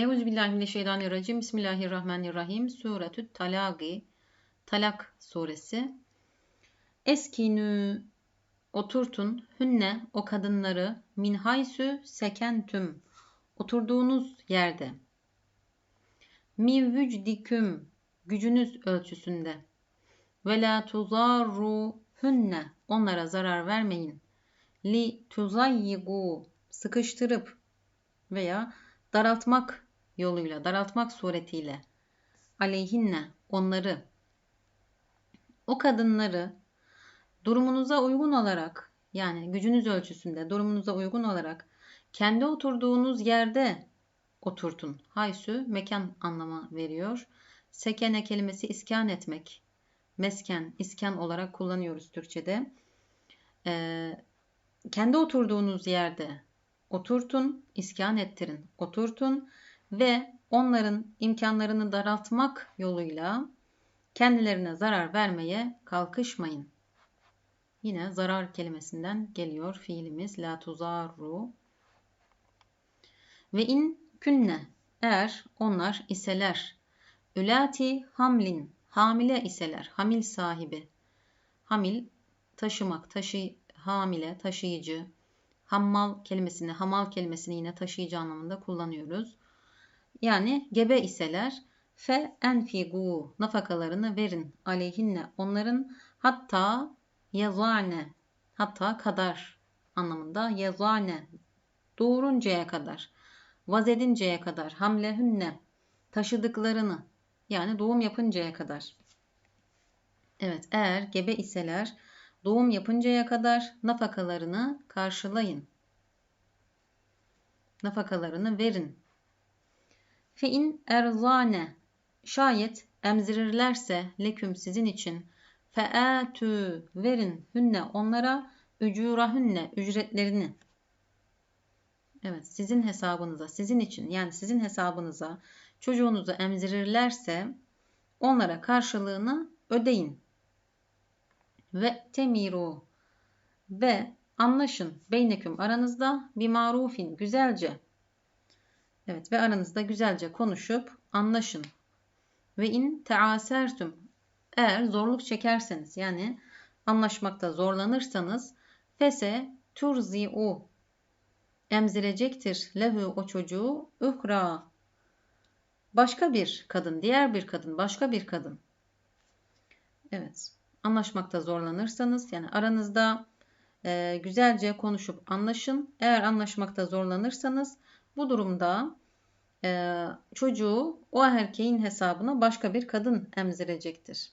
Euzubillahimineşşeytanirracim. Bismillahirrahmanirrahim. Suretü Talagi. Talak suresi. Eskinü oturtun hünne o kadınları min haysü sekentüm oturduğunuz yerde. Mi vücdiküm gücünüz ölçüsünde. Ve la tuzarru hünne onlara zarar vermeyin. Li tuzayyigu sıkıştırıp veya daraltmak yoluyla, daraltmak suretiyle aleyhinne onları o kadınları durumunuza uygun olarak yani gücünüz ölçüsünde durumunuza uygun olarak kendi oturduğunuz yerde oturtun. Haysü mekan anlamı veriyor. Sekene kelimesi iskan etmek. Mesken, iskan olarak kullanıyoruz Türkçe'de. Ee, kendi oturduğunuz yerde oturtun, iskan ettirin, oturtun ve onların imkanlarını daraltmak yoluyla kendilerine zarar vermeye kalkışmayın. Yine zarar kelimesinden geliyor fiilimiz la tuzarru. Ve in künne eğer onlar iseler ülati hamlin hamile iseler hamil sahibi hamil taşımak taşı hamile taşıyıcı hammal kelimesini, hamal kelimesini yine taşıyıcı anlamında kullanıyoruz. Yani gebe iseler fe enfigu nafakalarını verin aleyhinne onların hatta yazane hatta kadar anlamında yazane doğuruncaya kadar vazedinceye kadar hamlehünne taşıdıklarını yani doğum yapıncaya kadar. Evet eğer gebe iseler Doğum yapıncaya kadar nafakalarını karşılayın. Nafakalarını verin. Fein erzane şayet emzirirlerse leküm sizin için fe'atü verin hünne onlara ücurahünne ücretlerini. Evet sizin hesabınıza sizin için yani sizin hesabınıza çocuğunuzu emzirirlerse onlara karşılığını ödeyin ve temiru ve anlaşın beyneküm aranızda bir marufin güzelce. Evet ve aranızda güzelce konuşup anlaşın. Ve in teasertüm eğer zorluk çekerseniz yani anlaşmakta zorlanırsanız fese turzi'u emzirecektir lehu o çocuğu uhra başka bir kadın, diğer bir kadın, başka bir kadın. Evet anlaşmakta zorlanırsanız yani aranızda e, güzelce konuşup anlaşın. Eğer anlaşmakta zorlanırsanız bu durumda e, çocuğu o erkeğin hesabına başka bir kadın emzirecektir.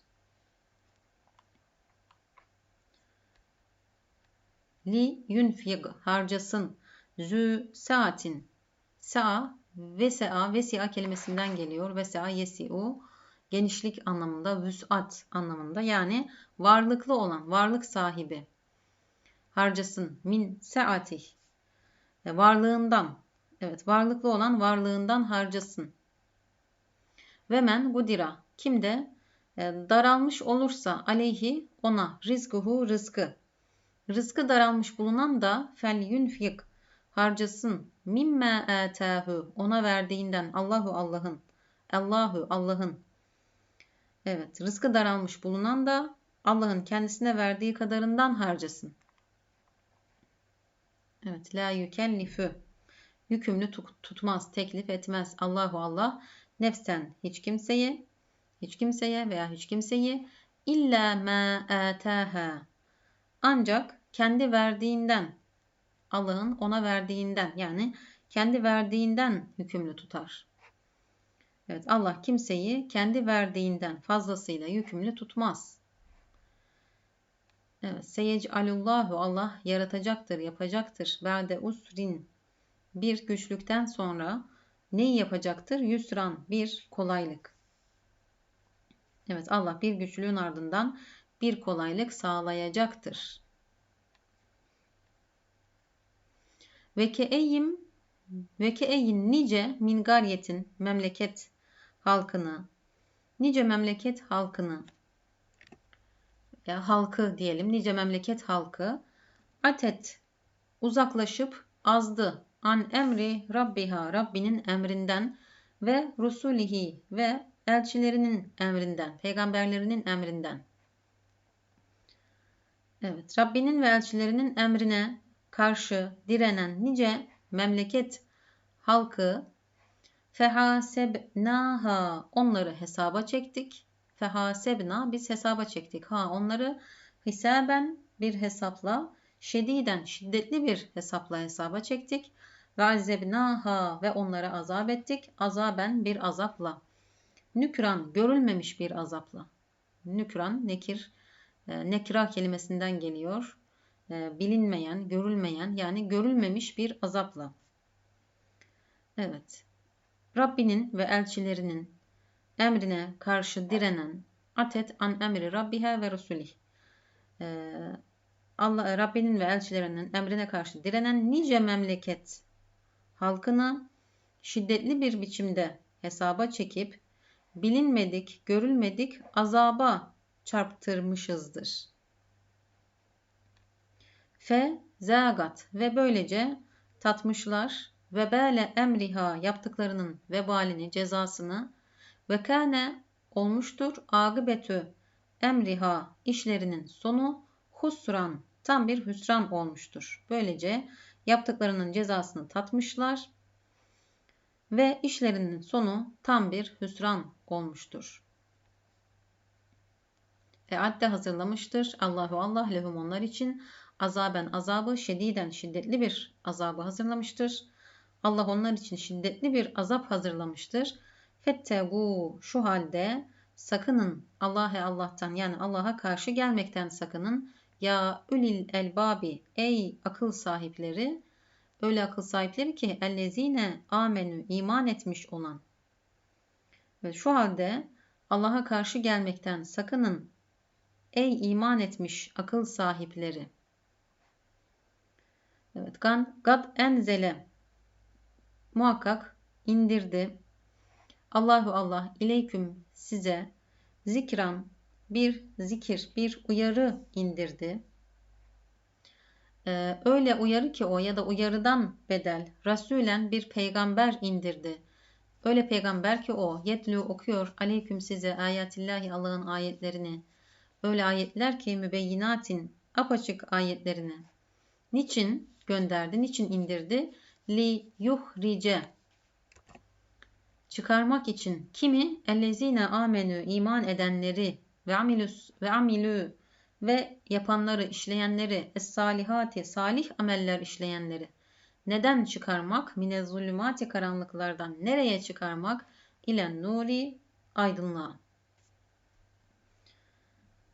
Li yunfig harcasın. Zü saatin. Sa ve sea ve sea kelimesinden geliyor. Ve sea yesi'u genişlik anlamında, vüsat anlamında yani varlıklı olan, varlık sahibi harcasın min saatih e, varlığından evet varlıklı olan varlığından harcasın. Ve men gudira kimde e, daralmış olursa aleyhi ona rizkuhu rızkı rızkı daralmış bulunan da fel yunfik harcasın mimme atahu ona verdiğinden Allahu Allah'ın Allahu Allah'ın Evet, rızkı daralmış bulunan da Allah'ın kendisine verdiği kadarından harcasın. Evet, la yükellifü. Yükümlü tutmaz, teklif etmez. Allahu Allah nefsen hiç kimseye, hiç kimseye veya hiç kimseyi illa ma ataha. Ancak kendi verdiğinden, Allah'ın ona verdiğinden yani kendi verdiğinden hükümlü tutar. Evet Allah kimseyi kendi verdiğinden fazlasıyla yükümlü tutmaz. Evet, seyecalullahu Allah yaratacaktır, yapacaktır. Ba'de usrin bir güçlükten sonra neyi yapacaktır? Yusran bir kolaylık. Evet Allah bir güçlüğün ardından bir kolaylık sağlayacaktır. Ve ke eyyim ve ke eyyin nice min gariyetin memleket halkını, nice memleket halkını, ya halkı diyelim, nice memleket halkı atet uzaklaşıp azdı an emri Rabbiha Rabbinin emrinden ve rusulihi ve elçilerinin emrinden, peygamberlerinin emrinden. Evet, Rabbinin ve elçilerinin emrine karşı direnen nice memleket halkı fehasebnaha onları hesaba çektik. Fehasebna biz hesaba çektik. Ha onları hisaben bir hesapla şediden şiddetli bir hesapla hesaba çektik. Ve azebnaha ve onlara azap ettik. Azaben bir azapla. Nükran görülmemiş bir azapla. Nükran nekir e, nekra kelimesinden geliyor. E, bilinmeyen, görülmeyen yani görülmemiş bir azapla. Evet. Rabbinin ve elçilerinin emrine karşı direnen atet an emri rabbiha ve rasulih. E, Allah Rabbinin ve elçilerinin emrine karşı direnen nice memleket halkını şiddetli bir biçimde hesaba çekip bilinmedik, görülmedik azaba çarptırmışızdır. Fe zagat ve böylece tatmışlar ve böyle emriha yaptıklarının vebalini, cezasını ve kâne olmuştur agıbetü emriha işlerinin sonu husran tam bir hüsran olmuştur. Böylece yaptıklarının cezasını tatmışlar ve işlerinin sonu tam bir hüsran olmuştur. E adde hazırlamıştır. Allahu Allah lehum onlar için azaben azabı şediden şiddetli bir azabı hazırlamıştır. Allah onlar için şiddetli bir azap hazırlamıştır. Fettegu şu halde sakının Allah'a Allah'tan yani Allah'a karşı gelmekten sakının. Ya ülil elbabi ey akıl sahipleri öyle akıl sahipleri ki ellezine amenü iman etmiş olan. Ve şu halde Allah'a karşı gelmekten sakının ey iman etmiş akıl sahipleri. Evet, gad enzele muhakkak indirdi. Allahu Allah ileyküm size zikran bir zikir, bir uyarı indirdi. Ee, öyle uyarı ki o ya da uyarıdan bedel Rasulen bir peygamber indirdi. Öyle peygamber ki o yetlu okuyor aleyküm size ayatillahi Allah'ın ayetlerini. Öyle ayetler ki mübeyyinatin apaçık ayetlerini. Niçin gönderdi, niçin indirdi? Li yuhrice çıkarmak için kimi ellezine amenü iman edenleri ve amilus ve amilü ve yapanları, işleyenleri, es-salihati, salih ameller işleyenleri. Neden çıkarmak? Mine zulümati karanlıklardan nereye çıkarmak? İlen nuri, aydınlığa.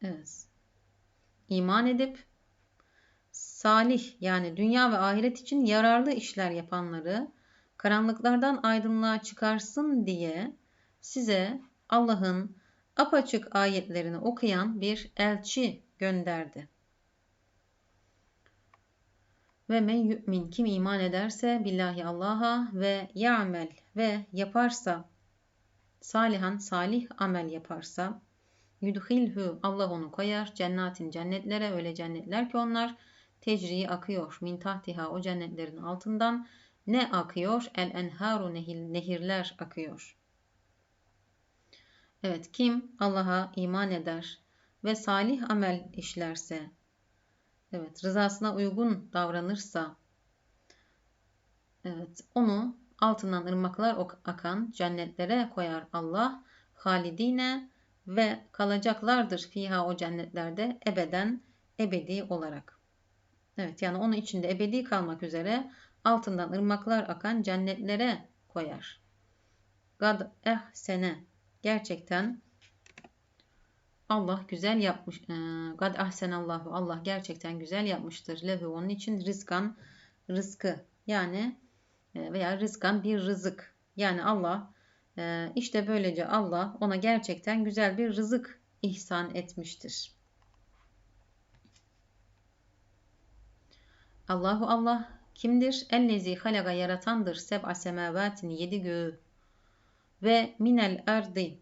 Evet. İman edip salih yani dünya ve ahiret için yararlı işler yapanları karanlıklardan aydınlığa çıkarsın diye size Allah'ın apaçık ayetlerini okuyan bir elçi gönderdi. Ve men yu'min kim iman ederse billahi Allah'a ve ya'mel ve yaparsa salihan salih amel yaparsa yudhilhu Allah onu koyar cennetin cennetlere öyle cennetler ki onlar tecri akıyor min tahtiha o cennetlerin altından ne akıyor? El enharu nehir, nehirler akıyor. Evet kim Allah'a iman eder ve salih amel işlerse, evet rızasına uygun davranırsa, evet onu altından ırmaklar akan cennetlere koyar Allah. Halidine ve kalacaklardır fiha o cennetlerde ebeden ebedi olarak. Evet yani onun içinde ebedi kalmak üzere altından ırmaklar akan cennetlere koyar. Gad ehsene gerçekten Allah güzel yapmış. Gad ahsenallahu Allah gerçekten güzel yapmıştır. Lehu onun için rizkan rızkı yani e, veya rızkan bir rızık. Yani Allah e, işte böylece Allah ona gerçekten güzel bir rızık ihsan etmiştir. Allahu Allah kimdir? Ellezi halaga yaratandır seb'a semavatin yedi göğü ve minel ardi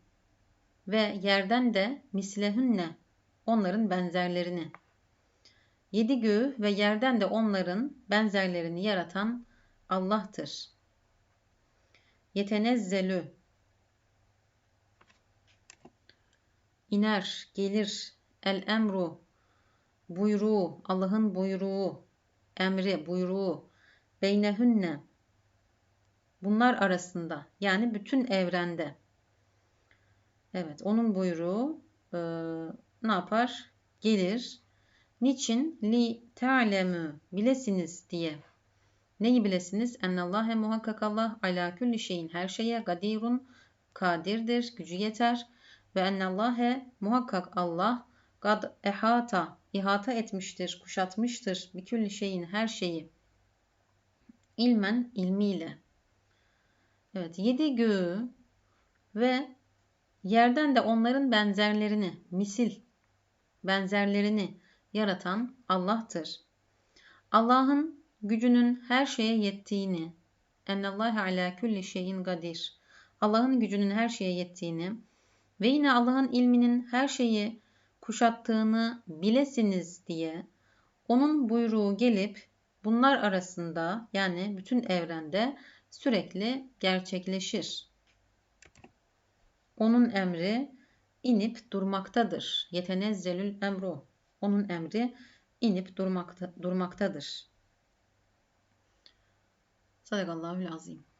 ve yerden de mislehünne onların benzerlerini. Yedi göğü ve yerden de onların benzerlerini yaratan Allah'tır. Yetenezzelü iner, gelir. El emru buyruğu, Allah'ın buyruğu, emri, buyruğu. Beynehünne bunlar arasında yani bütün evrende. Evet onun buyruğu e, ne yapar? Gelir. Niçin? Li te'alemü bilesiniz diye. Neyi bilesiniz? Ennallâhe muhakkak Allah ala külli şeyin her şeye gadirun kadirdir, gücü yeter. Ve ennallâhe muhakkak Allah gad ehata ihata etmiştir, kuşatmıştır bir külli şeyin her şeyi. İlmen ilmiyle. Evet yedi göğü ve yerden de onların benzerlerini, misil benzerlerini yaratan Allah'tır. Allah'ın gücünün her şeye yettiğini, ennallâhe alâ külli şeyin gadir. Allah'ın gücünün her şeye yettiğini ve yine Allah'ın ilminin her şeyi kuşattığını bilesiniz diye onun buyruğu gelip bunlar arasında yani bütün evrende sürekli gerçekleşir. Onun emri inip durmaktadır. Yetenezzelül emru. Onun emri inip durmakta, durmaktadır. Sadakallahu azim.